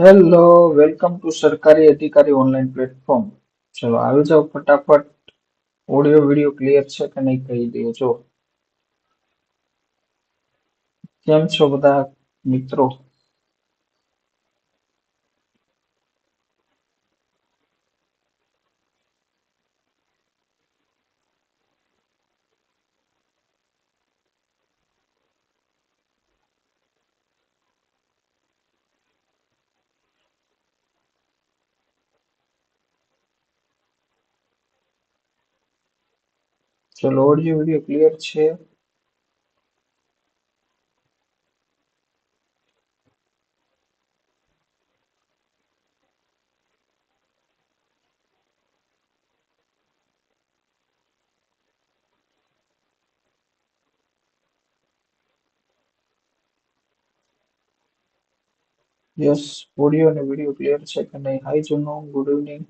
Hello welcome to સરકારી અધિકારી online platform ચલો, આવી જાઓ ફટાફટ. ઓડિયો વિડિયો ક્લિયર છે કે નહીં કહી દેજો કેમ છો બધા મિત્રો? ચલો ઓડિયો વિડિયો ક્લિયર છે. યસ ઓડિયો અને વીડિયો ક્લિયર છે કે નહીં? હાઈ જુનો ગુડ ઇવનિંગ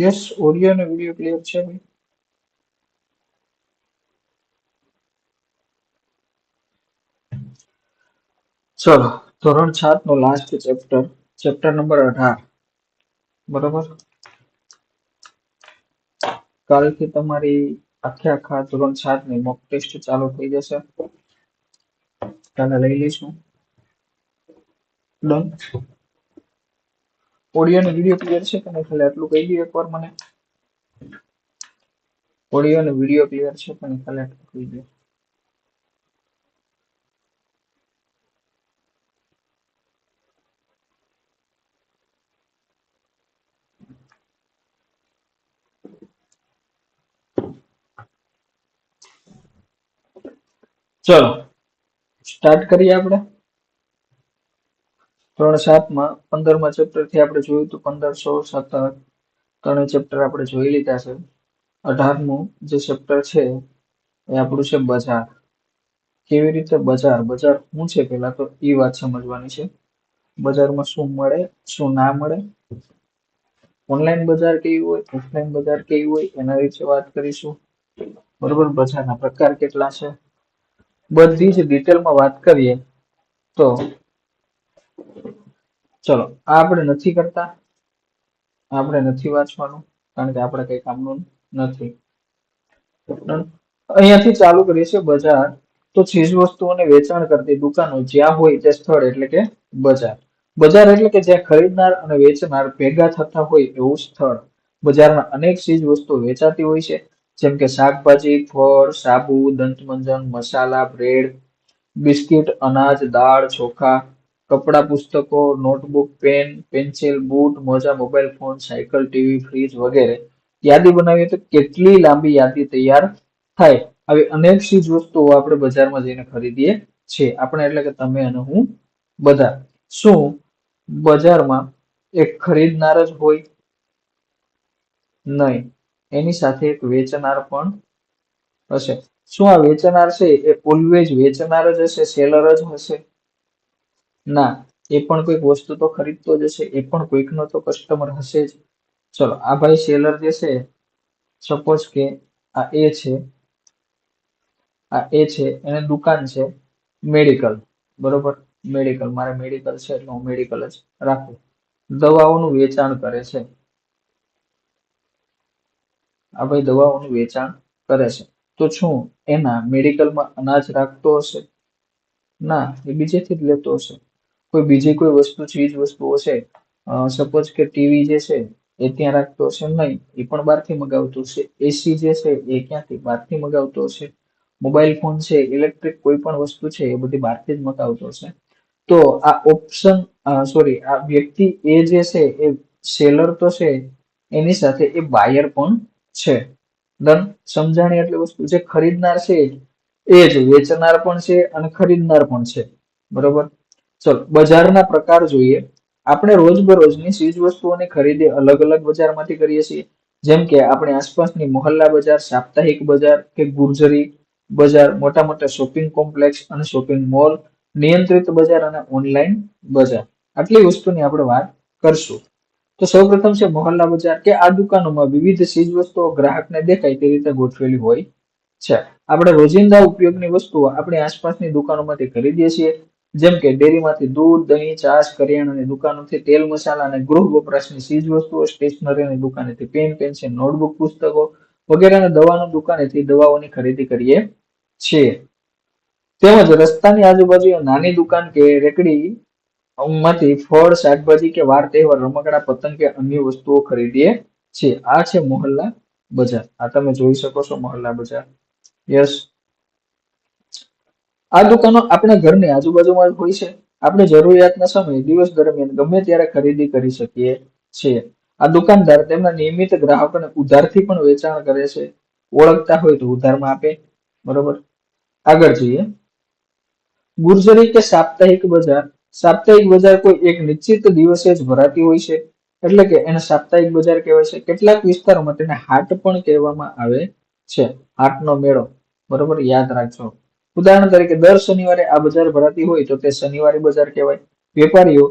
યસ ઓડિયો અને વીડિયો ક્લિયર છે ભાઈ. ચલો, ધોરણ સાત નો લાસ્ટ ચેપ્ટર ચેપ્ટર નંબર અઢાર. બરોબર? કાલથી તમારી આખે આખા ધોરણ સાતની મોક ટેસ્ટ ચાલુ થઈ જશે. કાલે લઈ લઈશું. ડન ઓડિયો અને વીડિયો ક્લિયર છે કે નહીં ખાલી આટલું કહી દઈએ એકવાર મને. ઓડિયો અને વીડિયો ક્લિયર છે કે નહીં ખાલી આટલું કહી દઈએ. ચલો સ્ટાર્ટ કરીએ આપણે. ધોરણ સાતમાં પંદરમાં ચેપ્ટરથી આપણે જોયું તો પંદર સોળ સત્તર ત્રણેય ચેપ્ટર આપણે જોઈ લીધા છે. અઢારમું જે ચેપ્ટર છે એ આપણું છે બજાર. કેવી રીતે બજાર? બજાર શું છે પહેલાં તો એ વાત સમજવાની છે. બજારમાં શું મળે, શું ના મળે? ઓનલાઈન બજાર કેવી હોય, ઓફલાઈન બજાર કેવી હોય, એના વિશે વાત કરીશું. બરોબર? બજારના પ્રકાર કેટલા છે? બધી જ ડિટેલમાં વાત કરીએ તો ચલો, આ આપણે નથી કરતા. આપણે નથી વાંચવાનું, કારણ કે આપણે કઈ કામનું નથી. અહીંયાથી ચાલુ કરીએ છીએ બજાર. તો ચીજ વસ્તુઓને વેચાણ કરતી દુકાનો જ્યાં હોય તે સ્થળ એટલે કે બજાર. બજાર એટલે કે જ્યાં ખરીદનાર અને વેચનાર ભેગા થતા હોય એવું સ્થળ. બજારમાં અનેક ચીજ વસ્તુઓ વેચાતી હોય છે. જેમ કે શાકભાજી, ફળ, સાબુ, દંતમંજન, મસાલા, બ્રેડ, બિસ્કિટ, અનાજ, દાળ, ચોખા કપડા, પુસ્તકો નોટબુક પેન પેન્સિલ બૂટ મોજા mobile phone cycle TV fridge વગેરે યાદી બનાવીએ તો કેટલી લાંબી યાદી તૈયાર થાય? આવી અનેક ચીજ વસ્તુઓ આપણે બજારમાં જઈને ખરીદીએ છીએ. આપણે એટલે કે તમે અને હું બધા. શું બજારમાં એક ખરીદનાર જ હોય? નહીં. એની સાથે એક વેચનાર પણ હશે. શું આ વેચનાર છે? એ ઓલવેઝ વેચનાર જ હશે સેલર જ હશે? ના, એ પણ કોઈક વસ્તુ તો ખરીદતો જ હશે, એ પણ કોઈકનો તો કસ્ટમર હશે જ. ચલો, આ ભાઈ સેલર જે છે સપોઝ કે આ એ છે, આ એ છે, એને દુકાન છે મેડિકલ બરોબર? મેડિકલ મારે મેડિકલ છે એટલે હું મેડિકલ જ રાખું. દવાઓનું વેચાણ કરે છે. આ ભાઈ દવાઓનું વેચાણ કરે છે. તો શું એના મેડિકલમાં અનાજ રાખતો હશે? ના, એ બીજેથી જ લેતો હશે. કોઈ બીજી કોઈ વસ્તુ, ચીજ, વસ્તુઓ છે સપોઝ કે ટીવી જે છે, એ ત્યાં રાખતો હશે નહીં, એ પણ બહારથી મગાવતો હશે. એસી જે છે, એ ક્યાંથી? બહારથી મગાવતો હશે. મોબાઈલ ફોન છે, ઇલેક્ટ્રિક કોઈ પણ વસ્તુ છે, એ બધી બહારથી જ મગાવતો હશે. તો આ ઓપ્શન સોરી આ વ્યક્તિ એ જે છે, એ સેલર તો છે, એની સાથે એ બાયર પણ છે. ડન સમજાણી એટલે વસ્તુ જે ખરીદનાર છે એ જ વેચનાર પણ છે અને ખરીદનાર પણ છે. બરોબર? ચલો, બજારના પ્રકાર જોઈએ. આપણે રોજબરોજની ચીજ વસ્તુઓની ખરીદી અલગ અલગ બજારમાંથી કરીએ છીએ. જેમ કે આપણી આસપાસની મોહલ્લા બજાર, સાપ્તાહિક બજાર કે ગુર્જરી બજાર, મોટા મોટા શોપિંગ કોમ્પ્લેક્સ અને શોપિંગ મોલ, નિયંત્રિત બજાર અને ઓનલાઈન બજાર. આટલી વસ્તુની આપણે વાત કરશું. તો સૌપ્રથમ છે મોહલ્લા બજાર કે આ દુકાનોમાં વિવિધ ચીજ વસ્તુઓ ગ્રાહકને દેખાય તે રીતે ગોઠવેલી હોય છે. આપણે રોજિંદા ઉપયોગની વસ્તુઓ આપણી આસપાસની દુકાનોમાંથી ખરીદીએ છીએ. જેમ કે ડેરીમાંથી દૂધ, દહીં, છાશ કરિયાણાની દુકાનોથી તેલ મસાલા અને ગૃહ વપરાશની ચીજ વસ્તુઓ સ્ટેશનરીની દુકાનેથી પેન, પેન્સિલ, નોટબુક, પુસ્તકો વગેરે દવાની દુકાનેથી દવાઓની ખરીદી કરીએ છીએ. તેમજ રસ્તાની આજુબાજુ નાની દુકાન કે રેકડી માંથી ફળ, શાકભાજી કે વાર તહેવાર, રમકડા, પતંગ કે અન્ય વસ્તુઓ ખરીદીએ છીએ. આ છે મોહલ્લા બજાર. આ તમે જોઈ શકો છો મોહલ્લા બજાર. યસ. આ દુકાનો આપણા ઘરની આજુબાજુમાં હોય છે. આપણે જરૂરિયાતના સમયે દિવસ દરમિયાન ગમે ત્યારે ખરીદી કરી શકીએ છીએ. આ દુકાનદાર તેમના નિયમિત ગ્રાહકોને ઉધારથી પણ વેચાણ કરે છે. ઓળખતા હોય તો ઉધારમાં આપે બરોબર? આગળ જઈએ. ગુર્જરી કે સાપ્તાહિક બજાર? સાપ્તાહિક બજાર કોઈ એક નિશ્ચિત દિવસે જ ભરાતી હોય છે. એટલે કે એને સાપ્તાહિક બજાર કહેવાય છે. કેટલાક વિસ્તારોમાં તેને હાટ પણ કહેવામાં આવે છે. હાટનો મેળો. બરોબર? યાદ રાખજો. ઉદાહરણ તરીકે, દર શનિવારે આ બજાર ભરાતી હોય તો તે શનિવારે બજાર કહેવાય. વેપારીઓ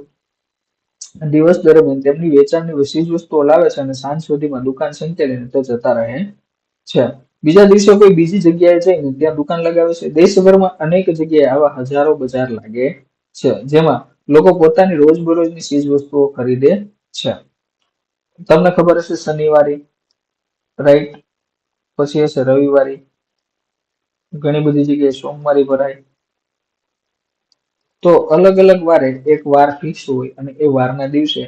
દિવસ દરમિયાન તેમની વેચાણની વિશેષ વસ્તુઓ લાવે છે અને સાંજ સુધીમાં દુકાન સંચાલીને તે જતા રહે છે. બીજા દિવસે કોઈ બીજી જગ્યાએ જઈને ત્યાં દુકાન લગાવે છે. દેશભરમાં અનેક જગ્યાએ આવા હજારો બજાર લાગે છે, જેમાં લોકો પોતાની રોજબરોજની ચીજ વસ્તુઓ ખરીદે છે. તમને ખબર હશે, શનિવારી, રાઈટ? પછી હશે રવિવારી. ઘણી બધી જગ્યાએ સોમવારે ભરાય. તો અલગ અલગ વારે એક વાર ફિક્સ હોય અને એ વારના દિવસે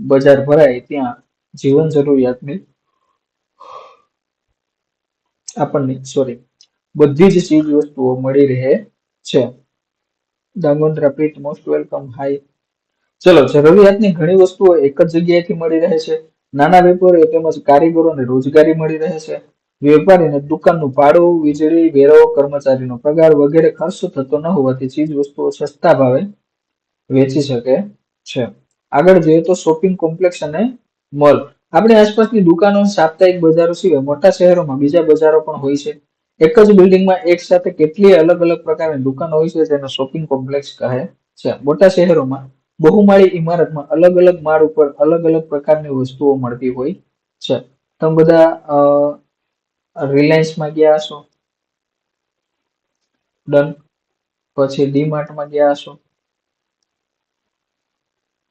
બજાર ભરાય ત્યાં જીવન જરૂરિયાતની આપણને સોરી બધી જ ચીજ વસ્તુઓ મળી રહે છે. Damodara Preet most welcome hi ચલો, જરૂરિયાતની ઘણી વસ્તુઓ એક જ જગ્યાએથી મળી રહે છે. નાના વેપારીઓ તેમજ કારીગરોને રોજગારી મળી રહે છે. વેપારીને દુકાનનું ભાડું, વીજળી, વેરો, કર્મચારીનો પગાર વગેરે ખર્ચ થતો ન હોવાથી ચીજ વસ્તુઓ સસ્તા ભાવે વેચી શકે છે. આગળ જોઈએ તો શોપિંગ કોમ્પ્લેક્સ અને મોલ. આપણી આસપાસની દુકાનો, સાપ્તાહિક બજારો સિવાય મોટા શહેરોમાં બીજા બજારો પણ હોય છે. એક જ બિલ્ડિંગમાં એક સાથે કેટલી અલગ અલગ પ્રકારની દુકાનો હોય છે જેને શોપિંગ કોમ્પ્લેક્સ કહે છે. મોટા શહેરોમાં બહુમાળી ઇમારતમાં અલગ અલગ માળ ઉપર અલગ અલગ પ્રકારની વસ્તુઓ મળતી હોય છે. તમે બધા રિલાયન્સમાં ગયા હશો ડન પછી ડીમાર્ટમાં ગયા હશો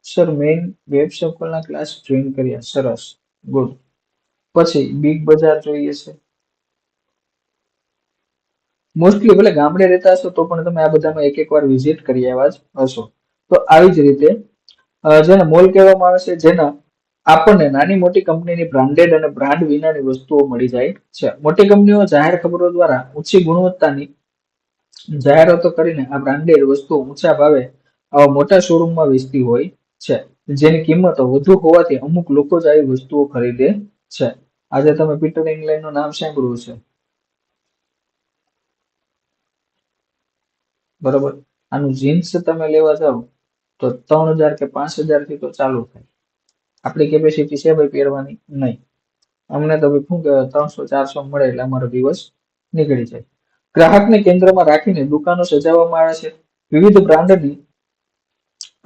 સર મેઇન વેબ સર્કલના ક્લાસ જોઈન કર્યા. સરસ. ગુડ પછી બિગ બજાર જોઈએ છે. મોસ્ટલી ભલે ગામડે રહેતા હશો તો પણ તમે આ બધામાં એક એક વાર વિઝિટ કરી આવ્યા જ હશો. તો આવી જ રીતે જેને મોલ કહેવામાં આવે છે, જેના આપણને નાની મોટી કંપનીની બ્રાન્ડેડ અને બ્રાન્ડ વિનાની વસ્તુઓ મળી જાય છે. મોટી કંપનીઓ જાહેર ખબરો દ્વારા ઊંચી ગુણવત્તાની જાહેરાતો કરીને આ બ્રાન્ડેડ વસ્તુઓ ઊંચા ભાવે આવા મોટા શોરૂમમાં વેચતી હોય છે. જેની કિંમતો વધુ હોવાથી અમુક લોકો જ આવી વસ્તુઓ ખરીદે છે. આજે તમે પીટર ઇંગ્લેન્ડનું નામ સાંભળ્યું છે બરોબર? આનું જીન્સ તમે લેવા જાઓ તો ત્રણ હજાર કે પાંચ હજારથી તો ચાલુ થાય. આપણી કેપેસિટી છે ભાઈ પહેરવાની? નહીં. અમને તો ભાઈ શું કહેવાય, ત્રણસો, ચારસો મળે એટલે અમારો દિવસ નીકળી જાય. ગ્રાહકને કેન્દ્રમાં રાખીને દુકાનો સજાવવામાં આવે છે. વિવિધ બ્રાન્ડની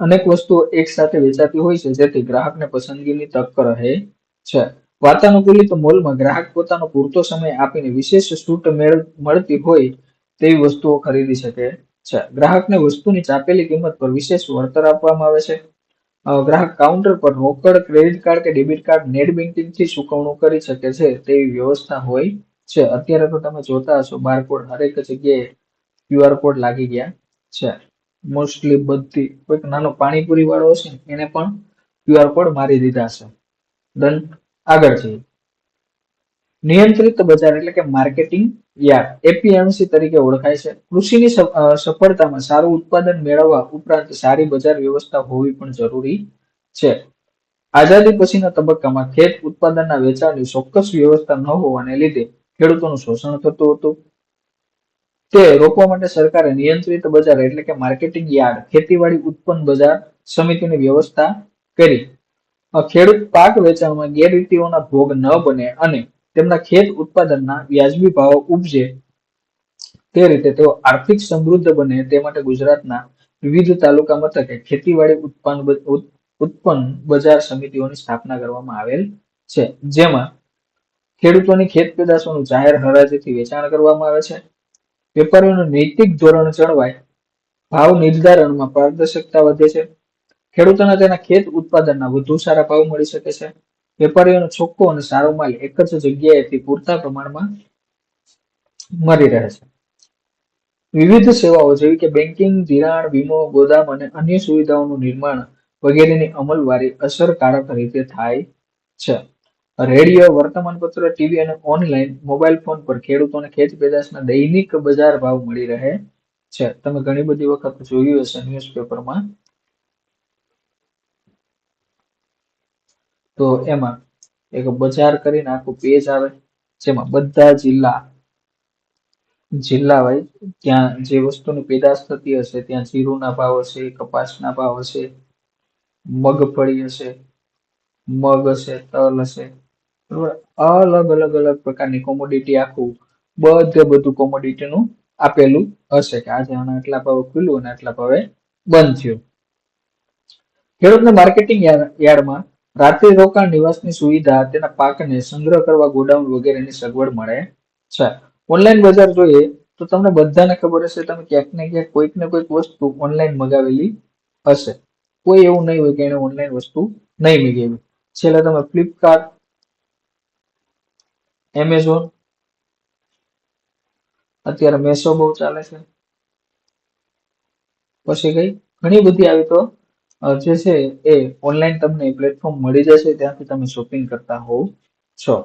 અનેક વસ્તુઓ એક સાથે વેચાતી હોય છે, જેથી ગ્રાહકને પસંદગીની તક રહે છે. વાતાનુકૂલિત મોલમાં ગ્રાહક પોતાનો પૂરતો સમય આપીને વિશેષ છૂટ મળતી હોય તેવી વસ્તુઓ ખરીદી શકે છે. ગ્રાહકને વસ્તુની ચાપેલી કિંમત પર વિશેષ વળતર આપવામાં આવે છે. ગ્રાહક કાઉન્ટર પર રોકડ ક્રેડિટ કાર્ડ કે ડેબિટ કાર્ડ નેટ બેન્કિંગથી ચૂકવણું કરી શકે છે તેવી વ્યવસ્થા હોય છે. અત્યારે તો તમે જોતા હશો બારકોડ હરેક જગ્યાએ ક્યુઆર કોડ લાગી ગયા છે. મોસ્ટલી બધી, કોઈક નાનો પાણીપુરી વાળો હશે એને પણ ક્યુઆર કોડ મારી દીધા છે. ડન આગળ જઈએ. નિયંત્રિત બજાર એટલે કે માર્કેટિંગ એપીએમસી તરીકે ઓળખાય છે. કૃષિની સફળતામાં સારું ઉત્પાદન મેળવવા ઉપરાંત સારી બજાર વ્યવસ્થા હોવી પણ જરૂરી છે. આઝાદી પછીના તબક્કામાં ખેત ઉત્પાદનના વેચાણની ચોક્કસ વ્યવસ્થા ન હોવાને લીધે ખેડૂતોનું શોષણ થતું હતું. તે રોકવા માટે સરકારે નિયંત્રિત બજાર એટલે કે માર્કેટિંગ યાર્ડ, ખેતીવાડી ઉત્પન્ન બજાર સમિતિની વ્યવસ્થા કરી. ખેડૂત પાક વેચાણમાં ગેરરીતિઓના ભોગ ન બને અને તેમના ખેત ઉત્પાદનના વ્યાજબી ભાવ ઉપજે તે રીતે તેઓ આર્થિક સમૃદ્ધ બને તે માટે ગુજરાતના વિવિધ તાલુકા મથકે ખેતીવાડી ઉત્પન્ન ઉત્પન્ન બજાર સમિતિઓની સ્થાપના કરવામાં આવેલ છે. જેમાં ખેડૂતોની ખેત પેદાશોનું જાહેર હરાજીથી વેચાણ કરવામાં આવે છે. વેપારીઓનું નૈતિક ધોરણ જળવાય, ભાવ નિર્ધારણમાં પારદર્શકતા વધે છે. ખેડૂતોને તેના ખેત ઉત્પાદનના વધુ સારા ભાવ મળી શકે છે. વેપારીઓનો ચોખ્ખો અને સારો માલ એક જ જગ્યાએથી પૂરતા પ્રમાણમાં મળી રહે છે. વિવિધ સેવાઓ જેવી કે બેન્કિંગ ધિરાણ, વીમો, ગોદામ અને અન્ય સુવિધાઓનું નિર્માણ વગેરેની અમલવારી અસરકારક રીતે થાય છે. રેડિયો, વર્તમાનપત્ર, ટીવી અને ઓનલાઈન મોબાઈલ ફોન પર ખેડૂતોને ખેત પેદાશના દૈનિક બજાર ભાવ મળી રહે છે. તમે ઘણી બધી વખત જોયું હશે ન્યૂઝપેપરમાં તો એમાં એક બજાર કરીને આખું પેજ આવે, જેમાં બધા જિલ્લા જિલ્લા વાઇઝ ત્યાં જે વસ્તુની પેદાશ થતી હશે, ત્યાં જીરુના ભાવ હશે, કપાસના ભાવ હશે મગફળી હશે, મગ હશે, તલ હશે, બરોબર? અલગ અલગ અલગ પ્રકારની કોમોડિટી આખું, બધે બધું કોમોડિટીનું આપેલું હશે કે આજે આના આટલા ભાવે ખુલ્લું અને આટલા ભાવે બંધ થયું. ખેડૂતને માર્કેટિંગ યાર્ડમાં રાત્રિ રોકાણ નિવાસની સુવિધા તેના પાકને સંગ્રહ કરવા ગોડાઉન વગેરેની સગવડ મળે છે. ઓનલાઈન બજાર જોઈએ તો તમને બધાને ખબર હશે તમે ક્યાંક ને ક્યાંક કોઈક ને કોઈક વસ્તુ ઓનલાઈન મગાવેલી હશે. કોઈ એવું નહીં હોય કે એને ઓનલાઈન વસ્તુ નહીં મગાવી. છેલ્લે તમે ફ્લિપકાર્ટ, એમેઝોન, અત્યારે મેસો બહુ ચાલે છે. પછી કઈ? ઘણી બધી આવી તો જે છે એ ઓનલાઈન તમને પ્લેટફોર્મ મળી જશે, ત્યાંથી તમે શોપિંગ કરતા હોવ છો.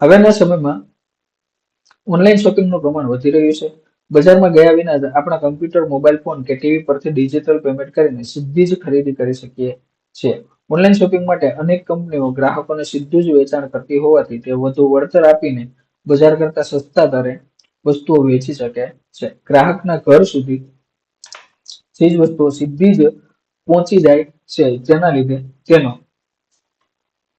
હવેના સમયમાં ઓનલાઈન શોપિંગનું પ્રમાણ વધી રહ્યું છે. બજારમાં ગયા વિના આપણા કમ્પ્યુટર મોબાઈલ ફોન કે ટીવી પરથી ડિજિટલ પેમેન્ટ કરીને સીધી જ ખરીદી કરી શકીએ છીએ. ઓનલાઈન શોપિંગ માટે અનેક કંપનીઓ ગ્રાહકોને સીધું જ વેચાણ કરતી હોવાથી તે વધુ વળતર આપીને બજાર કરતા સસ્તા દરે વસ્તુઓ વેચી શકે છે. ગ્રાહકના ઘર સુધી ચીજ વસ્તુઓ સીધી જ પહોંચી જાય છે. જેના લીધે તેનો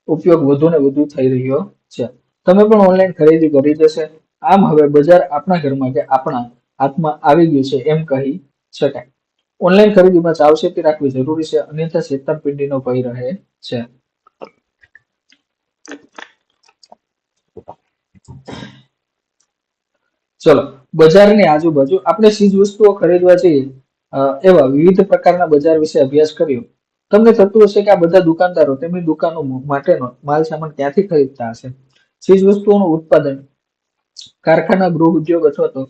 ઉપયોગ વધુ ને વધુ થઈ રહ્યો છે. તમે પણ ઓનલાઈન ખરીદી કરી જશે. આમ હવે બજાર આપણા ઘરમાં કે આપણા હાથમાં આવી ગયું છે એમ કહી શકાય. ઓનલાઈન ખરીદીમાં સાવચેતી રાખવી જરૂરી છે. અન્યથા છેતરપિંડીનો ભય રહે છે. ચલો, બજારની આજુબાજુ આપણે ચીજ વસ્તુઓ ખરીદવા જઈએ. એવા વિવિધ પ્રકારના બજાર વિશે અભ્યાસ કર્યો. તમને થતું હશે કે આ બધા દુકાનદારો તેમની દુકાનો માટેનો માલ સામાન ક્યાંથી ખરીદતા હશે? ચીજ વસ્તુઓનું ઉત્પાદન, કારખાના ગૃહ ઉદ્યોગ અથવા તો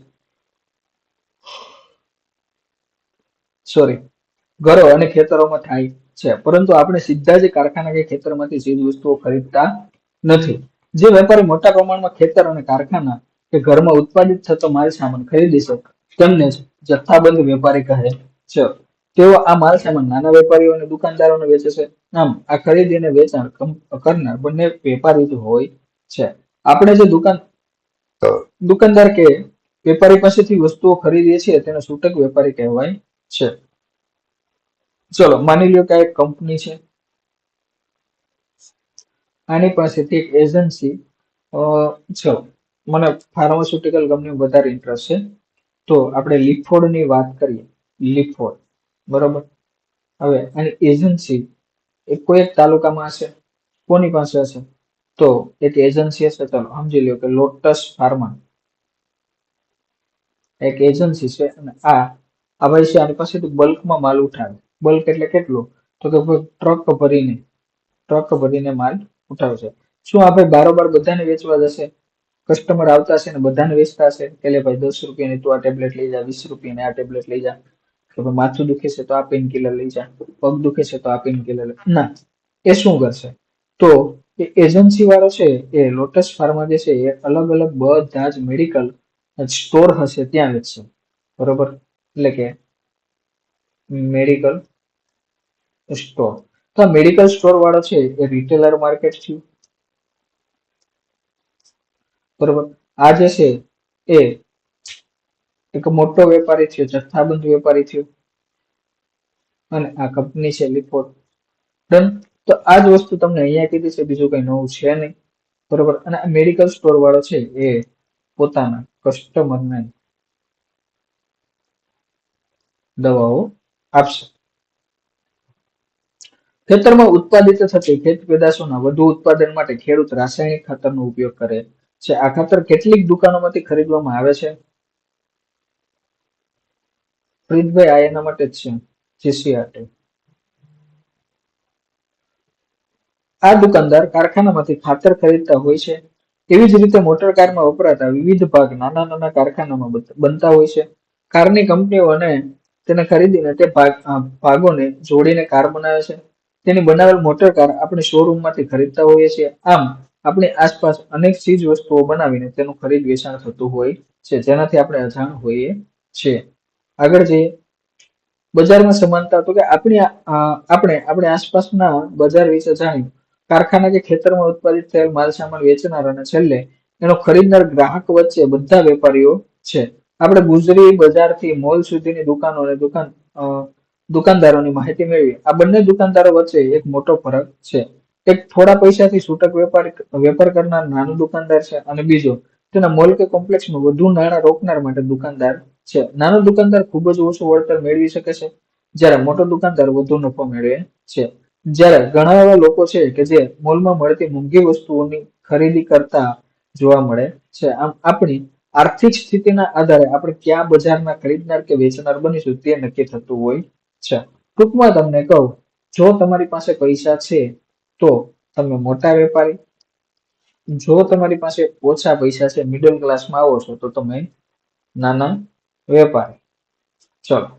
સોરી ઘરો અને ખેતરોમાં થાય છે, પરંતુ આપણે સીધા જ કારખાના કે ખેતરમાંથી ચીજ વસ્તુઓ ખરીદતા નથી. જે વેપારી મોટા પ્રમાણમાં ખેતર અને કારખાના કે ઘરમાં ઉત્પાદિત થતો માલ સામાન ખરીદી છે તેમને જથ્થાબંધ વેપારી કહે છે. તેઓ આ માલ સામાન નાના વેપારીઓ અને દુકાનદારોને વેચે છે. આમ, આ ખરીદી અને વેચાણ કરનાર બંને વેપારી જ હોય છે. આપણે જે દુકાન, દુકાનદાર કે વેપારી પાસેથી વસ્તુઓ ખરીદીએ છીએ, તેને છૂટક વેપારી કહેવાય છે. ચલો, માની લ્યો કે એક કંપની છે. આની પાસેથી એક એજન્સી ચલો મને ફાર્માસ્યુટિકલ કંપની વધારે ઇન્ટરેસ્ટ છે. તો આપણે લિફોર્ડની વાત કરીએ. લિફોર્ડ. બરોબર? હવે આની એજન્સી એ કોઈ એક તાલુકામાં હશે? કોની પાસે હશે? તો એક એજન્સી હશે, ચાલો સમજી લ્યો કે લોટસ ફાર્મા એક એજન્સી છે અને આ આ ભાઈ છે આની પાસેથી બલ્કમાં માલ ઉઠાવે. બલ્ક એટલે કેટલું? તો કે ટ્રક ભરીને ટ્રક ભરીને માલ ઉઠાવે છે. શું આ ભાઈ બારોબાર બધાને વેચવા જશે? કસ્ટમર આવતા છે ને બધાને વેચતા હશે, કે લે ભાઈ દસ રૂપિયાની તું આ ટેબ્લેટ લઈ જા, વીસ રૂપિયાની આ ટેબ્લેટ લઈ જા. કે ભાઈ માથું દુખે છે તો આ પેન કિલર લઈ જા, પગ દુખે છે તો આ પેન કિલર ના, એ શું કરશે? તો એ એજન્સી વાળો છે, એ લોટસ ફાર્મા જે છે, એ અલગ અલગ બધા જ મેડિકલ સ્ટોર હશે ત્યાં વેચશે. બરોબર? એટલે કે મેડિકલ સ્ટોર તો આ મેડિકલ સ્ટોર વાળો છે, એ રિટેલર માર્કેટ થયું. બરોબર? આ જે છે, એ એક મોટો વેપારી થયો, જથ્થાબંધ વેપારી થયો. અને આ કંપની છે લિફોર્ડ ડન તો આ જ વસ્તુ તમને અહીંયા કીધી છે, બીજું કઈ નવું છે નહીં. બરોબર? અને મેડિકલ સ્ટોર વાળો છે, એ પોતાના કસ્ટમરને દવાઓ આપશે. ખેતરમાં ઉત્પાદિત થતી ખેત પેદાશોના વધુ ઉત્પાદન માટે ખેડૂત રાસાયણિક ખાતરનો ઉપયોગ કરે છે. આ ખાતર કેટલીક દુકાનોમાંથી ખરીદવામાં આવે છે? પ્રીતભાઈ, આ એના માટે જ છે. જીસીઆરટી આ દુકાનદાર કારખાનામાંથી ખાતર ખરીદતા હોય છે. એવી જ રીતે મોટર કારમાં વપરાતા વિવિધ ભાગ નાના નાના કારખાનામાં બનતા હોય છે. કારની કંપનીઓ અને તેને ખરીદીને તે ભાગ ભાગોને જોડીને કાર બનાવે છે. તેની બનાવેલ મોટર કાર આપણે શોરૂમમાંથી ખરીદતા હોઈએ છીએ. આમ આપણી આસપાસ અનેક ચીજ વસ્તુઓ બનાવીને તેનું ખરીદ વેચાણ થતું હોય છે. જેનાથી આપણે અજાણ હોઈએ છીએ. આગળ જઈએ બજારમાં સમાનતા, તો કે આપણી આપણે આપણે આસપાસના બજાર વિશે જાણ્યું. કારખાના કે ખેતરમાં ઉત્પાદિત થયેલ માલ સામાન વેચનાર અને છેલ્લે એનો ખરીદનાર ગ્રાહક વચ્ચે બધા વેપારીઓ છે. આપણે ગુજરી બજારથી મોલ સુધીની દુકાનો અને દુકાન દુકાનદારોની માહિતી મેળવી. આ બંને દુકાનદારો વચ્ચે એક મોટો ફરક છે. એક થોડા પૈસાથી છૂટક વેપાર વેપાર કરનાર નાનો દુકાનદાર છે અને બીજો તેના મોલ કે કોમ્પ્લેક્સમાં વધુ નાણાં રોકનાર માટે દુકાનદાર છે. નાનો દુકાનદાર ખૂબ જ ઓછું વળતર મેળવી શકે છે. જ્યારે મોટો દુકાનદાર વધુ નફો મેળવે છે. જ્યારે ઘણા એવા લોકો છે કે જે મોલમાં મળતી મોંઘી વસ્તુઓની ખરીદી કરતા જોવા મળે છે. આમ આપણી આર્થિક સ્થિતિના આધારે આપણે કયા બજારના ખરીદનાર કે વેચનાર બનીશું તે નક્કી થતું હોય છે. ટૂંકમાં તમને કહું, જો તમારી પાસે પૈસા છે તો તમે મોટા વેપારી, જો તમારી પાસે ઓછા પૈસા છે મિડલ ક્લાસમાં આવો છો, તો તમે નાના વેપારી. ચલો.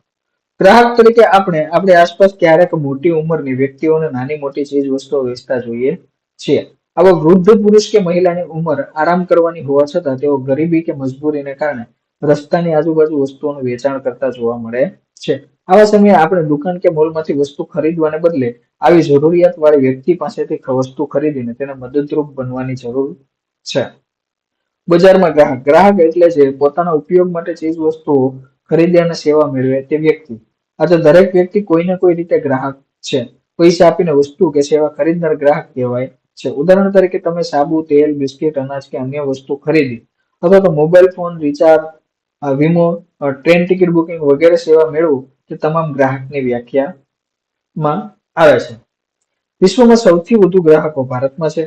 ગ્રાહક તરીકે આપણે, આપણી આસપાસ ક્યારેક મોટી ઉંમરની વ્યક્તિઓને નાની મોટી ચીજ વસ્તુઓ વેચતા જોઈએ છીએ. આવા વૃદ્ધ પુરુષ કે મહિલાની ઉંમર આરામ કરવાની હોવા છતાં તેઓ ગરીબી કે મજબૂરીને કારણે રસ્તાની આજુબાજુ વસ્તુઓનું વેચાણ કરતા જોવા મળે છે. આવા સમયે આપણે દુકાન કે મોલમાંથી વસ્તુ ખરીદવાને બદલે આવી જરૂરિયાત વાળી વ્યક્તિ પાસેથી વસ્તુ ખરીદીને તેને મદદરૂપ બનવાની જરૂર છે. બજારમાં ગ્રાહક ગ્રાહક એટલે જે પોતાના ઉપયોગ માટે ચીજ વસ્તુઓ ખરીદે અને સેવા મેળવે તે વ્યક્તિ. આજે દરેક વ્યક્તિ કોઈને કોઈ રીતે ગ્રાહક છે. પૈસા આપીને વસ્તુ કે સેવા ખરીદનાર ગ્રાહક કહેવાય છે. ઉદાહરણ તરીકે તમે સાબુ, તેલ, બિસ્કિટ, અનાજ કે અન્ય વસ્તુ ખરીદી અથવા તો મોબાઈલ ફોન, રિચાર્જ વીમો ટ્રેન ટિકિટ બુકિંગ વગેરે સેવા મેળવવું તે તમામ ગ્રાહકની વ્યાખ્યામાં આવે છે. વિશ્વમાં સૌથી વધુ ગ્રાહકો ભારતમાં છે.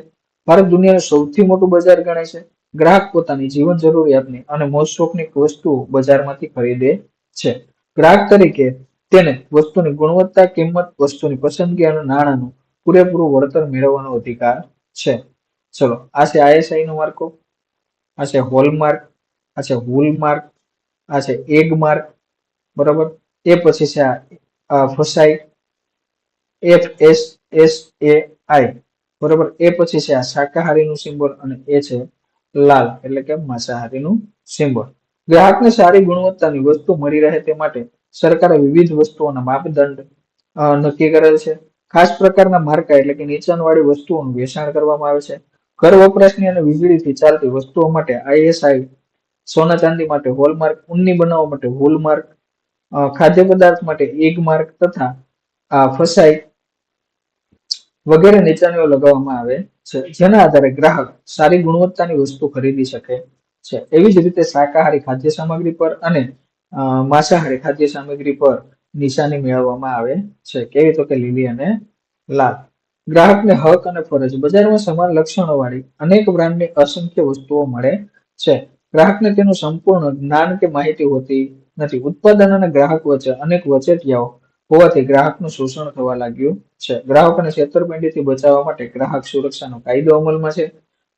ભારત દુનિયાનું સૌથી મોટું બજાર ગણાય છે. ગ્રાહક પોતાની જીવન જરૂરિયાતની અને મોજ શોખની વસ્તુઓ બજારમાંથી ખરીદે છે. ગ્રાહક તરીકે તેને વસ્તુની ગુણવત્તા, કિંમત, વસ્તુની પસંદગી અને નાણાંનું પૂરેપૂરું વળતર મેળવવાનો અધિકાર છે. ચલો, આ છે આઈએસઆઈ નો માર્કો, આ છે હોલમાર્ક, આ છે હુલમાર્ક, આ છે એગ માર્ક બરાબર? એ પછી છે ફસાઈ F S S A I બરોબર? એ પછી છે આ શાકાહારીનું સિમ્બોલ અને એ છે લાલ, એટલે કે માંસાહારીનું સિમ્બોલ. ગ્રાહકને સારી ગુણવત્તાની વસ્તુ મળી રહે તે માટે સરકારે વિવિધ વસ્તુઓના માપદંડ નક્કી કરેલ છે. ખાસ પ્રકારના માર્કા એટલે કે નીચાણવાળી વસ્તુઓનું વેચાણ કરવામાં આવે છે. ઘર વપરાશની અને વીજળીથી ચાલતી વસ્તુઓ માટે આઈએસઆઈ સોના ચાંદી માટે હોલમાર્ક ઊનની બનાવવા માટે હોલમાર્ક ખાદ્ય પદાર્થ માટે એગ માર્ક તથા, આ ફસાઈ વગેરે નિશાનીઓ લગાવવામાં આવે છે. જેના આધારે ગ્રાહક સારી ગુણવત્તાની વસ્તુ ખરીદી શકે છે. એવી જ રીતે શાકાહારી ખાદ્ય સામગ્રી પર અને માંસાહારી ખાદ્ય સામગ્રી પર નિશાની મેળવવામાં આવે છે. કેવી તો કે લીલી અને લાલ. ગ્રાહકને હક અને ફરજ બજારમાં સમાન લક્ષણો વાળી અનેક બ્રાન્ડની અસંખ્ય વસ્તુઓ મળે છે. ગ્રાહકને તેનું સંપૂર્ણ જ્ઞાન કે માહિતી હોતી નથી. ઉત્પાદન અને ગ્રાહક વચ્ચે અનેક વચેટિયાઓ હોવાથી ગ્રાહકનું શોષણ થવા લાગ્યું છે. ગ્રાહકોને છેતરપિંડીથી બચાવવા માટે ગ્રાહક સુરક્ષાનો કાયદો અમલમાં છે.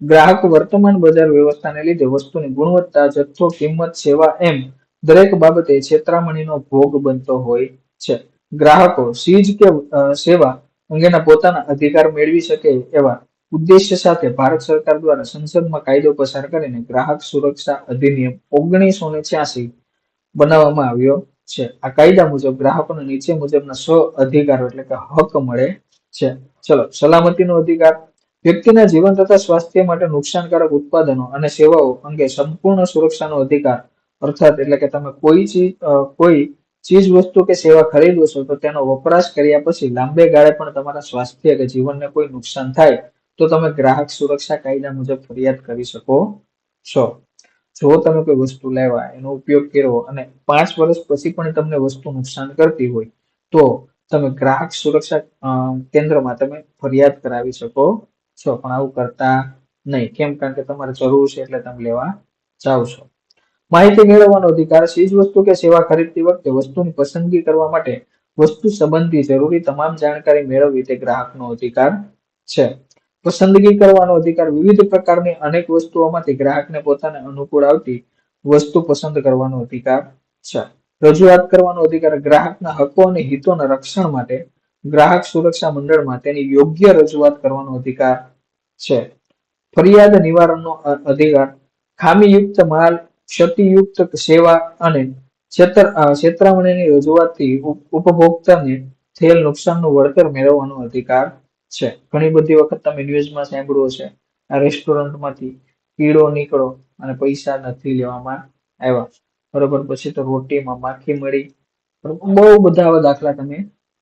ગ્રાહક વર્તમાન બજાર વ્યવસ્થાને લીધે વસ્તુની ગુણવત્તા, જથ્થો, કિંમત, સેવા એમ દરેક બાબતે છેતરામણીનો ભોગ બનતો હોય છે. ગ્રાહકો ચીજ કે સેવા અંગેના પોતાના અધિકાર મેળવી શકે એવા ઉદ્દેશ્ય સાથે ભારત સરકાર દ્વારા સંસદમાં કાયદો પસાર કરીને ગ્રાહક સુરક્ષા અધિનિયમ ઓગણીસો ને છ્યાસી બનાવવામાં આવ્યો છે. આ કાયદા મુજબ ગ્રાહકોને નીચે મુજબના સ્વ અધિકારો એટલે કે હક મળે છે. ચલો, સલામતીનો અધિકાર. વ્યક્તિના જીવન તથા સ્વાસ્થ્ય માટે નુકસાનકારક ઉત્પાદનો અને સેવાઓ અંગે સંપૂર્ણ સુરક્ષાનો અધિકાર. અર્થાત એટલે કે તમે કોઈ ચીજ કોઈ ચીજ વસ્તુ કે સેવા ખરીદો છો તો તેનો વપરાશ કર્યા પછી લાંબે ગાળે પણ તમારા સ્વાસ્થ્ય કે જીવનને કોઈ નુકસાન થાય તો તમે ગ્રાહક સુરક્ષા કાયદા મુજબ ફરિયાદ કરી શકો છો. જો તમે કોઈ વસ્તુ લેવા, એનો ઉપયોગ કર્યો અને પાંચ વર્ષ પછી પણ તમને વસ્તુ નુકસાન કરતી હોય, તો તમે ગ્રાહક સુરક્ષા કેન્દ્રમાં તમે ફરિયાદ કરાવી શકો. છો પણ આવું કરતા નહીં. કેમ? કારણ કે તમારે જરૂર છે એટલે તમે લેવા જાઓ છો. માહિતી મેળવવાનો અધિકાર ચીજ વસ્તુ કે સેવા ખરીદતી વખતે વસ્તુની પસંદગી કરવા માટે વસ્તુ સંબંધી જરૂરી તમામ જાણકારી મેળવવી તે ગ્રાહકનો અધિકાર છે. પસંદગી કરવાનો અધિકાર વિવિધ પ્રકારની અનેક વસ્તુઓમાંથી ગ્રાહકને પોતાને અનુકૂળ આવતી વસ્તુ પસંદ કરવાનો અધિકાર છે. રજૂઆત કરવાનો અધિકાર ગ્રાહકના હકો અને હિતોના રક્ષણ માટે, ગ્રાહક સુરક્ષા મંડળમાં તેની યોગ્ય રજૂઆત કરવાનો અધિકાર છે. ફરિયાદ નિવારણનો અધિકાર, ખામીયુક્ત માલ, ક્ષતિયુક્ત સેવા અને છેતરામણીની રજૂઆતથી ઉપભોક્તાને થયેલ નુકસાનનું વળતર મેળવવાનો અધિકાર છે. ઘણી બધી વખત તમે ન્યૂઝમાં સાંભળ્યું છે, આ રેસ્ટોરન્ટમાંથી કીડો નીકળો અને પૈસા નથી લેવામાં આવ્યા. બરોબર, પછી તો રોટીમાં માખી મળી. બહુ બધા દાખલા તમે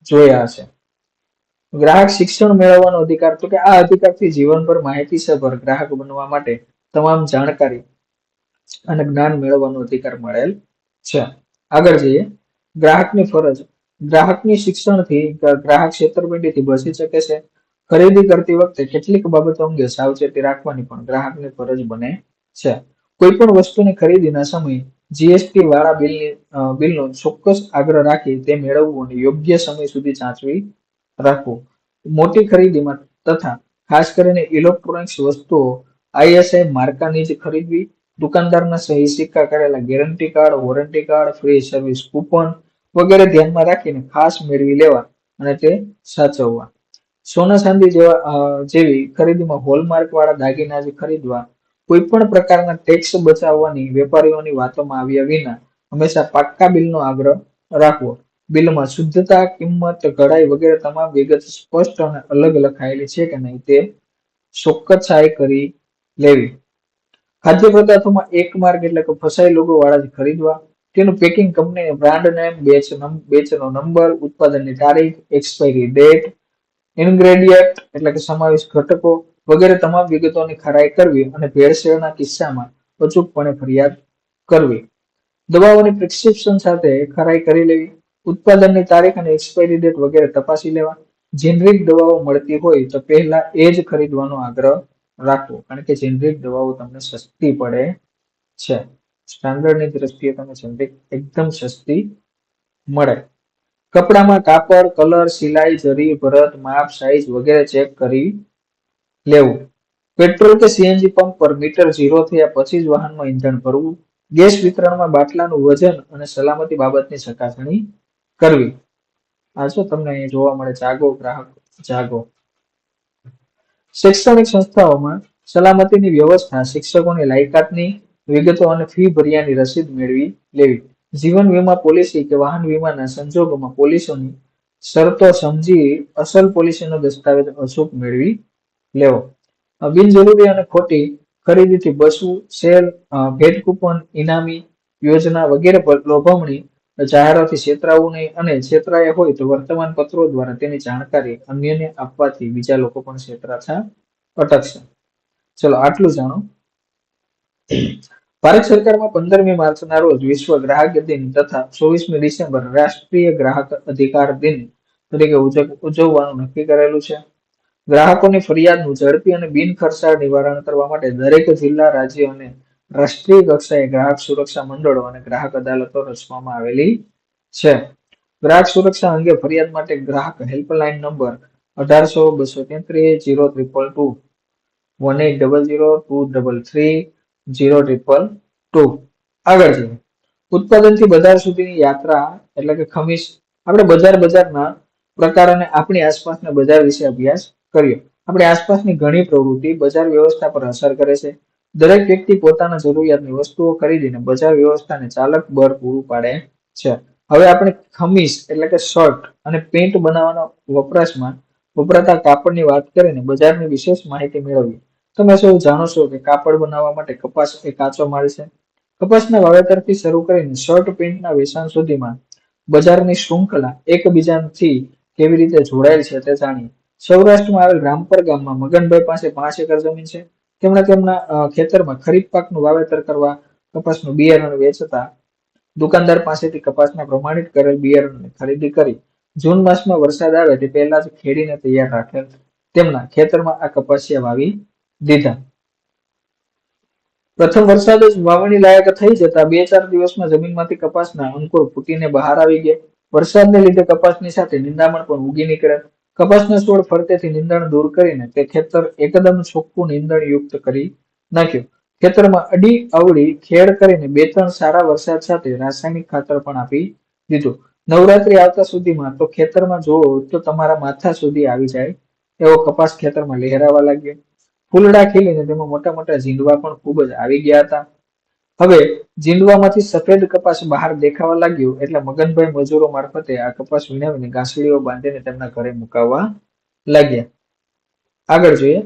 જોયા હશે. ગ્રાહક શિક્ષણ મેળવવાનો અધિકાર, તો કે આ અધિકારથી જીવનભર માહિતીસભર ગ્રાહક બનવા માટે તમામ જાણકારી અને જ્ઞાન મેળવવાનો અધિકાર મળેલ છે. આગળ જઈએ. ગ્રાહકની ફરજ, ગ્રાહકની શિક્ષણથી ગ્રાહક છેતરપિંડીથી બચી શકે છે ખરીદી કરતી વખતે કેટલીક બાબતો અંગે સાવચેતી રાખવાની પણ ગ્રાહકની ફરજ બને છે. કોઈ પણ વસ્તુની ખરીદીના સમયે જીએસટી વાળા બિલની બિલનો ચોક્કસ આગ્રહ રાખી તે મેળવવું અને યોગ્ય સમય સુધી સાચવી રાખવું. મોટી ખરીદીમાં તથા ખાસ કરીને ઇલેક્ટ્રોનિક્સ વસ્તુઓ આઈએસઆઈ માર્કાની જ ખરીદવી, દુકાનદારના સહી સિક્કા કરેલા guarantee card, warranty card, free service coupon વગેરે ધ્યાનમાં રાખીને ખાસ મેળવી લેવા અને તે સાચવવા. સોના ચાંદી જેવા જેવી ખરીદીમાં હોલમાર્ક વાળા દાગીના જે ખરીદવા, કોઈ પણ પ્રકારના ટેક્સ બચાવવાની વેપારીઓની વાતોમાં આવ્યા વિના હંમેશા પાક્કા બિલનો આગ્રહ રાખવો. બિલમાં શુદ્ધતા, કિંમત કઢાઈ વગેરે તમામ વિગત સ્પષ્ટ અને અલગ લખાયેલી છે કે નહીં તે ચોક્કસાઈ કરી લેવી. ખાદ્ય પદાર્થોમાં એક માર્ગ એટલે કે ફસાઈ લોગો વાળા ખરીદવા. તેનું packing company brand name batch બેચનો number ઉત્પાદનની તારીખ એક્સપાયરી ડેટ ઇન્ગ્રેડિયન્ટ એટલે કે સમાવેશ ઘટકો વગેરે તમામ વિગતોની ખરાઈ કરવી અને ભેળસેળના કિસ્સામાં અચૂકપણે ફરિયાદ કરવી. દવાઓની પ્રિસ્ક્રિપ્શન સાથે ખરાઈ કરી લેવી, ઉત્પાદનની તારીખ અને એક્સપાયરી ડેટ વગેરે તપાસી લેવા જેનરિક દવાઓ મળતી હોય તો પહેલા એ જ ખરીદવાનો આગ્રહ રાખવો, કારણ કે જેનરિક દવાઓ તમને સસ્તી પડે છે. સ્ટાન્ડર્ડની દ્રષ્ટિએ તમને જેનરિક એકદમ સસ્તી મળે. કપડામાં કાપડ, કલર, સિલાઈ, જરી, ભરત, માપ સાઈઝ વગેરે ચેક કરી લેવું. પેટ્રોલ કે સીએનજી પંપ પર મીટર ઝીરો થયા પછી જ વાહનમાં ઈંધણ ભરવું. ગેસ વિતરણમાં બાટલાનું વજન અને સલામતી બાબતની ચકાસણી કરવી. આ શું તમને અહીંયા જોવા મળે? જાગો, ગ્રાહક, જાગો. શૈક્ષણિક સંસ્થાઓમાં સલામતીની વ્યવસ્થા શિક્ષકોની લાયકાતની વિગતો અને ફી ભર્યાની રસીદ મેળવી લેવી. જીવન વીમા પોલિસી કે વાહન વીમાના સંજોગોમાં પોલિસીની શરતો સમજી અસલ પોલિસીનો દસ્તાવેજ અચૂક મેળવી લેવો. બિનજરૂરી અને ખોટી ખરીદીથી બસવું સેલ ભેટ કૂપન, ઇનામી યોજના વગેરે પર લોભામણી જાહેરાતથી છેતરાવું નહીં અને છેતરાયા હોય તો વર્તમાન પત્રો દ્વારા તેની જાણકારી અન્યને આપવાથી બીજા લોકો પણ છેતરાતા અટકશે. ચલો, આટલું જાણો. ભારત સરકારમાં પંદરમી માર્ચના રોજ વિશ્વ ગ્રાહક દિન તથા ચોવીસમી ડિસેમ્બર રાષ્ટ્રીય ગ્રાહક અધિકાર દિન તરીકે ઉજવવાનું નક્કી કરેલું છે. ગ્રાહકોની ફરિયાદનું ઝડપી અને બિનખર્ચાળ નિવારણ કરવા માટે દરેક જિલ્લા, રાજ્ય અને રાષ્ટ્રીય કક્ષાએ ગ્રાહક સુરક્ષા મંડળો અને ગ્રાહક અદાલતો રચવામાં આવેલી છે. ગ્રાહક સુરક્ષા અંગે ફરિયાદ માટે ગ્રાહક હેલ્પલાઇન નંબર અઢારસો બસો તેત્રીસ zero triple two one eight double zero two double three zero triple two. આગળ જઈએ ઉત્પાદનથી બજાર સુધીની યાત્રા એટલે કે ખમીસ, આપણે બજાર બજારના પ્રકાર અને આપણી આસપાસના બજાર વિશે અભ્યાસ કર્યો. આપણી આસપાસની ઘણી પ્રવૃત્તિ બજાર વ્યવસ્થા પર અસર કરે છે. દરેક વ્યક્તિ પોતાના જરૂરિયાતની વસ્તુઓ ખરીદીને બજાર વ્યવસ્થાને ચાલક બળ પૂરું પાડે છે. હવે આપણે ખમીસ એટલે કે શર્ટ અને પેન્ટ બનાવવાના વપરાશમાં વપરાતા કાપડની વાત કરીને બજારની વિશેષ માહિતી મેળવીએ. તમે સૌ જાણો છો કે કાપડ બનાવવા માટે કપાસ એ કાચો માલ છે? કપાસના વાવેતરથી શરૂ કરીને શર્ટ પેન્ટના વેચાણ સુધીમાં બજારની શૃંખલા એકબીજાથી કેવી રીતે જોડાયેલ છે તે જાણીએ. સૌરાષ્ટ્રમાં આવેલ રામપર ગામમાં મગનભાઈ પાસે પાંચ એકર જમીન છે. તેમણે તેમના ખેતરમાં ખરીફ પાકનું વાવેતર કરવા કપાસનું બિયારણ વેચતા દુકાનદાર પાસેથી કપાસના પ્રમાણિત કરેલ બિયારણની ખરીદી કરી. જૂન માસમાં વરસાદ આવે તે પહેલા જ ખેડીને તૈયાર રાખેલ. તેમના ખેતરમાં આ કપાસિયા વાવી દીધા. પ્રથમ વરસાદ જ વાવણી લાયક થઈ જતા બે ચાર દિવસમાં જમીનમાંથી કપાસના અંકુર ફૂટીને બહાર આવી ગયા. વરસાદને લીધે કપાસની સાથે નિંદામણ પણ ઉગી નીકળ્યા. કપાસના છોડ ફરતેથી નિંદણ દૂર કરીને તે ખેતર એકદમ ચોખ્ખું નિંદણ યુક્ત કરી નાખ્યું. ખેતરમાં અડી અવળી ખેડ કરીને બે ત્રણ સારા વરસાદ સાથે રાસાયણિક ખાતર પણ આપી દીધું. નવરાત્રી આવતા સુધીમાં તો ખેતરમાં જોવો તો તમારા માથા સુધી આવી જાય એવો કપાસ ખેતરમાં લહેરાવા લાગ્યો. ફૂલડા ખીલીને તેમાં મોટા મોટા ઝીંડવા પણ ખૂબ જ આવી ગયા હતા. હવે ઝીંડવામાંથી સફેદ કપાસ બહાર દેખાવા લાગ્યો એટલે મગનભાઈ મજૂરો મારફતે આ કપાસ વીણાવીને ગાંસડીઓ બાંધીને તેમના ઘરે મુકાવવા લાગ્યા. આગળ જોઈએ.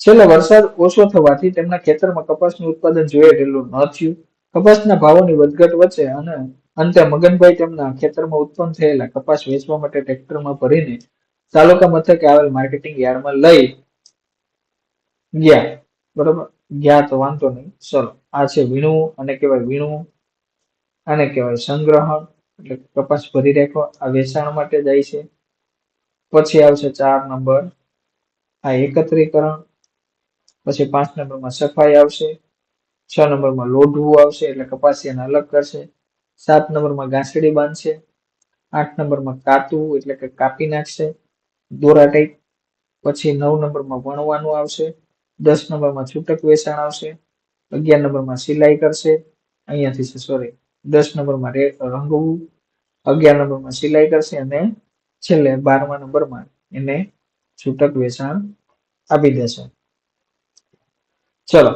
છેલ્લે વરસાદ ઓછો થવાથી તેમના ખેતરમાં કપાસનું ઉત્પાદન જોઈએ એટલું ન થયું. કપાસના ભાવોની વધઘટ વચ્ચે અને અંતે મગનભાઈ તેમના ખેતરમાં ઉત્પન્ન થયેલા કપાસ વેચવા માટે ટ્રેક્ટરમાં ભરીને તાલુકા મથકે આવેલ માર્કેટિંગ યાર્ડમાં લઈ ગયા. બરોબર? ગયા તો વાંધો નહીં. ચલો. આ છે વીણવું અને કહેવાય વીણવું આને કહેવાય સંગ્રહણ એટલે કપાસ ભરી રાખો આ વેચાણ માટે જાય છે. પછી આવશે ચાર નંબર. આ એકત્રીકરણ. પછી પાંચ નંબરમાં સફાઈ આવશે. છ નંબરમાં લોઢવું આવશે, એટલે કપાસિયાને અલગ કરશે. સાત નંબરમાં ગાંસડી બાંધશે. આઠ નંબરમાં કાતવું એટલે કે કાપી નાખશે. દોરા ટાઈપ. પછી નવ નંબરમાં વણવાનું આવશે. દસ નંબરમાં છૂટક વેચાણ આવશે, અગિયાર નંબરમાં સિલાઈ કરશે, અહીંયાથી છે સોરી દસ નંબરમાં રંગવું, અગિયાર નંબરમાં સિલાઈ કરશે અને છેલ્લે બારમા નંબરમાં એને છૂટક વેચાણ આપી દેશે. ચલો.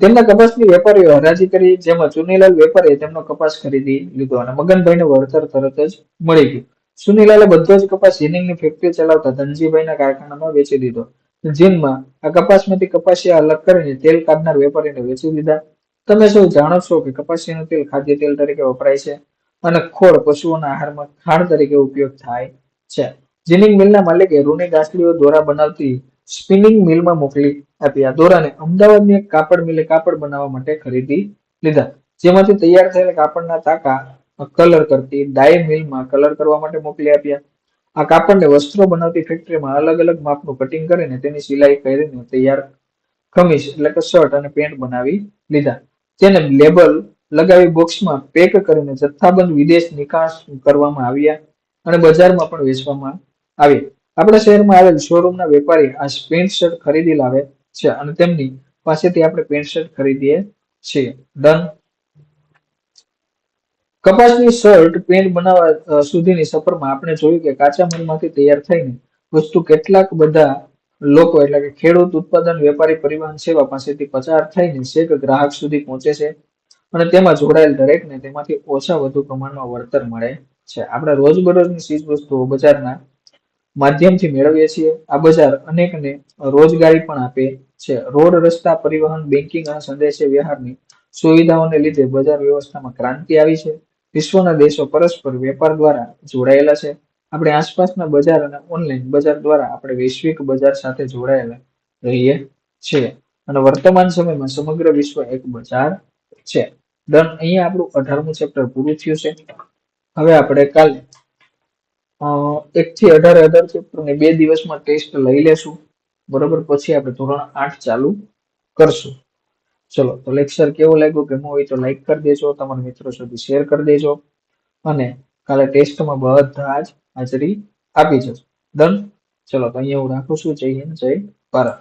તેમના કપાસની વેપારીઓ હરાજી કરી, જેમાં ચુનીલાલ વેપારીએ તેમનો કપાસ ખરીદી લીધો અને મગનભાઈને વળતર તરત જ મળી ગયું. સુનીલાલે બધો જ કપાસ જીનિંગની ફેક્ટરી ચલાવતા ધનજીભાઈના કારખાનામાં વેચી દીધો. જીનમાં આ કપાસમાંથી કપાસિયા અલગ કરીને તેલ કાઢનાર વેપારીને વેચી દીધા. તમે સૌ જાણો છો કે કપાસિયાનું તેલ ખાદ્ય તેલ તરીકે વપરાય છે? અને ખોળ પશુઓના આહારમાં ખાણ તરીકે ઉપયોગ થાય છે. જીનિંગ મિલના માલિકે રૂની ગાંસડીઓ દ્વારા બનાવતી સ્પિનિંગ મિલમાં મોકલી આપી. આ દોરાને અમદાવાદની એક કાપડ મિલે કાપડ બનાવવા માટે ખરીદી લીધા. જેમાંથી તૈયાર થયેલા કાપડના તાકા કલર કરતી ડાય મિલમાં કલર કરવા માટે મોકલી આપ્યા. આ કાપડને વસ્ત્રો બનાવતી ફેક્ટરીમાં અલગ અલગ માપનું કટિંગ કરીને તેની સિલાઈ કરીને તૈયાર ખમીસ એટલે કે શર્ટ અને પેન્ટ બનાવી લીધા. તેને લેબલ લગાવી બોક્સમાં પેક કરીને જથ્થાબંધ વિદેશ નિકાસ કરવામાં આવ્યા અને બજારમાં પણ વેચવામાં આવ્યા આપણા શહેરમાં આવેલ શોરૂમના વેપારી આ પેન્ટ શર્ટ ખરીદી લાવે છે અને તેમની પાસેથી આપણે પેન્ટ શર્ટ ખરીદીએ છીએ. ડન કપાસની શર્ટ પેન્ટ બનાવવા સુધીની સફરમાં આપણે જોયું કે કાચા માલમાંથી તૈયાર થઈને વસ્તુ કેટલાક બધા લોકો, એટલે કે ખેડૂત, ઉત્પાદન, વેપારી, પરિવહન સેવા પાસેથી પસાર થઈને છેક ગ્રાહક સુધી પહોંચે છે અને તેમાં જોડાયેલ દરેકને તેમાંથી ઓછા વધુ પ્રમાણમાં વળતર મળે છે. આપણે રોજબરોજની ચીજ વસ્તુઓ બજારના માધ્યમથી મેળવીએ છીએ. આ બજાર અનેકને રોજગારી પણ આપે છે. રોડ રસ્તા પરિવહન બેન્કિંગ અને સંદેશ વ્યવહારની સુવિધાઓને લીધે બજાર વ્યવસ્થામાં ક્રાંતિ આવી છે. વિશ્વના દેશો પરસ્પર વેપાર દ્વારા જોડાયેલા છે. આપણે આસપાસના બજાર અને ઓનલાઈન બજાર દ્વારા આપણે વૈશ્વિક બજાર સાથે જોડાયેલા રહીએ છીએ. અને વર્તમાન સમયમાં સમગ્ર વિશ્વ એક બજાર છે. ડન, અહીંયા આપણું અઢારમું ચેપ્ટર પૂરું થયું છે. હવે આપણે કાલે એક થી અઢાર અઢાર ચેપ્ટર ને બે દિવસમાં ટેસ્ટ લઈ લેશું. બરોબર, પછી આપણે ધોરણ આઠ ચાલુ કરશું. ચલો, તો લેક્ચર કેવો લાગ્યો ગમ્યો હોય તો લાઈક કરી દેજો, તમારા મિત્રો સુધી શેર કરી દેજો અને કાલે ટેસ્ટમાં બધા જ હાજરી આપી જજો. ડન ચલો, તો અહીંયા હું રાખું છું. જય હિન્દ, જય ભારત.